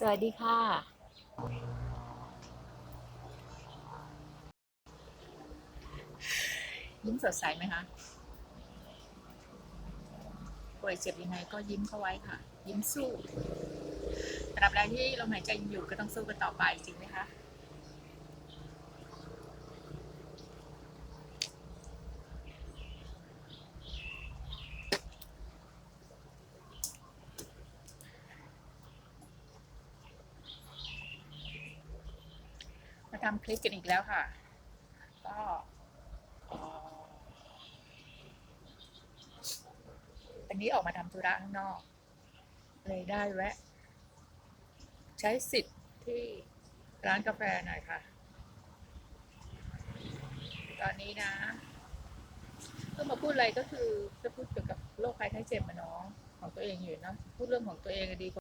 สวัสดีค่ะ ยิ้มสดใสไหมคะป่วยเจ็บยังไงก็ยิ้มเข้าไว้ค่ะ ยิ้มสู้ตราบใดที่ลมหายใจยังอยู่ก็ต้องสู้กันต่อไปจริงไหมคะ ทำคลิปกันอีกแล้วค่ะ ก็วันนี้ออกมาทำธุระข้างนอก เลยได้แวะ ใช้สิทธิ์ที่ร้านกาแฟหน่อยค่ะ ตอนนี้นะก็มาพูดอะไรก็คือจะพูดเกี่ยวกับโรคภัยไข้เจ็บมาเนาะของตัวเองอยู่เนาะพูดเรื่องของตัวเองดีกว่า